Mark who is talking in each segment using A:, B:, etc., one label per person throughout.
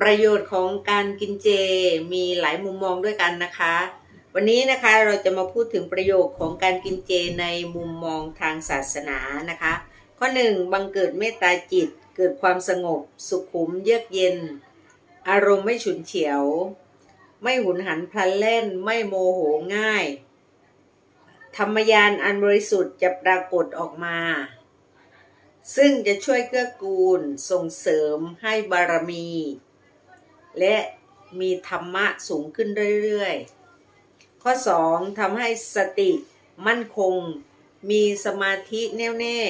A: ประโยชน์ของการกินเจมีหลายมุมมองด้วยกันนะคะ วันนี้นะคะเราจะมาพูดถึงประโยชน์ของการกินเจในมุมมองทางศาสนานะคะ ข้อหนึ่งบังเกิดเมตตาจิต เกิดความสงบ สุขุม เยือกเย็น อารมณ์ไม่ฉุนเฉียว ไม่หุนหันพลันเล่น ไม่โมโหง่าย ธรรมยานอันบริสุทธิ์จะปรากฏออกมาซึ่งจะช่วยเกื้อกูลส่งเสริมให้บารมี และมีธรรมะสูงขึ้นเรื่อยๆ ข้อ 2ทำให้สติมั่นคง มีสมาธิแน่วแน่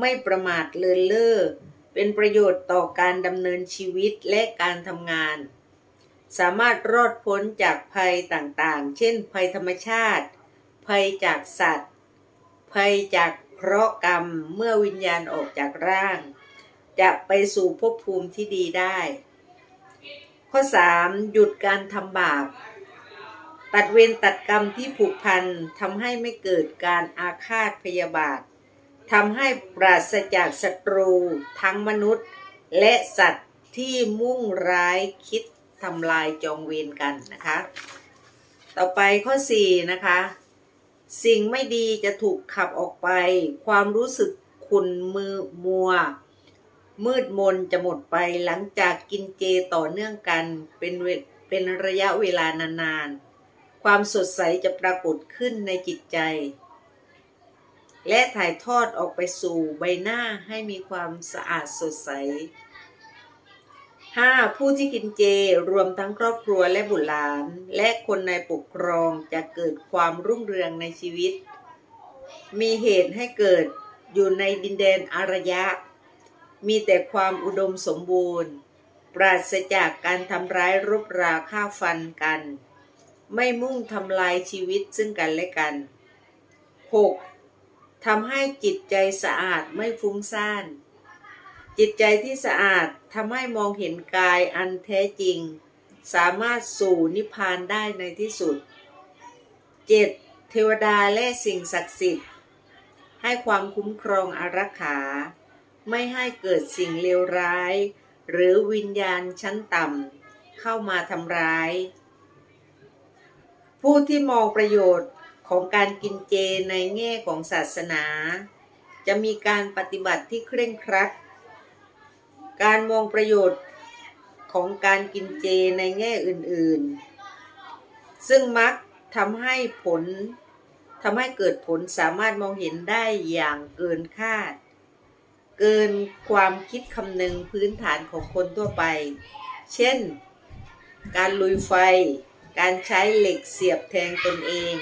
A: ไม่ประมาทเลินเล่อเป็นประโยชน์ต่อการดำเนินชีวิตและการทำงาน สามารถรอดพ้นจากภัยต่างๆ เช่น ภัยธรรมชาติ ภัยจากสัตว์ ภัยจากเคราะห์กรรมเมื่อวิญญาณออกจากร่าง จะไปสู่ภพภูมิที่ดีได้ ข้อ 3. หยุดการทำบาป ตัดเวรตัดกรรมที่ผูกพันทำให้ไม่เกิดการอาฆาตพยาบาททำให้ปราศจากศัตรูทั้งมนุษย์ และสัตว์ที่มุ่งร้ายคิดทำลายจองเวรกันนะคะ ต่อไปข้อ 4 นะคะ สิ่งไม่ดีจะถูกขับออกไป ความรู้สึกขุนมือมัวมื มืดมนจะหมดไปหลังจากกินเจต่อเนื่องกันเป็นเวเป็นระยะเวลานานๆ ความสดใสจะปรากฏขึ้นในจิตใจ และถ่ายทอดออกไปสู่ใบหน้าให้มีความสะอาดสดใส 5. ผู้ที่กินเจรวมทั้งครอบครัวและบุตรหลาน และคนในปกครองจะเกิดความรุ่งเรืองในชีวิต มีเหตุให้เกิดอยู่ในดินแดนอารยะ มีแต่ความอุดมสมบูรณ์ ปราศจากการทำร้ายรบราฆ่าฟันกัน ไม่มุ่งทำลายชีวิตซึ่งกันและกัน 6. ทำให้จิตใจสะอาดไม่ฟุ้งซ่าน จิตใจที่สะอาดทำให้มองเห็นกายอันแท้จริง สามารถสู่นิพพานได้ในที่สุด 7. เทวดาและสิ่งศักดิ์สิทธิ์ให้ความคุ้มครองอารักขา ไม่ให้เกิดสิ่งเลวร้าย หรือวิญญาณชั้นต่ำเข้ามาทำร้าย ผู้ที่มองประโยชน์ของการกินเจในแง่ของศาสนา จะมีการปฏิบัติที่เคร่งครัด การมองประโยชน์ของการกินเจในแง่อื่นๆ ซึ่งมักทำให้ผลทำให้เกิดผลสามารถมองเห็นได้อย่างเกินคาด เกินความคิดคำนึงพื้นฐานของคนทั่วไป เช่น การลุยไฟ การใช้เหล็กเสียบแทงตนเอง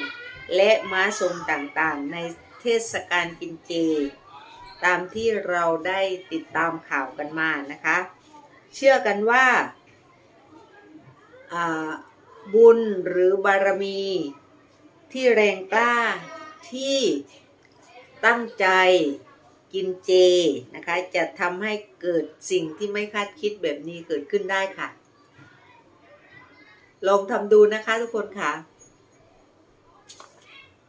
A: และม้าทรงต่างๆ ในเทศกาลกินเจ ตามที่เราได้ติดตามข่าวกันมานะคะ เชื่อกันว่าบุญหรือบารมีที่แรงกล้าที่ตั้งใจ กินเจนะคะ จะทำให้เกิดสิ่งที่ไม่คาดคิดแบบนี้เกิดขึ้นได้ค่ะ ลองทำดูนะคะทุกคนค่ะ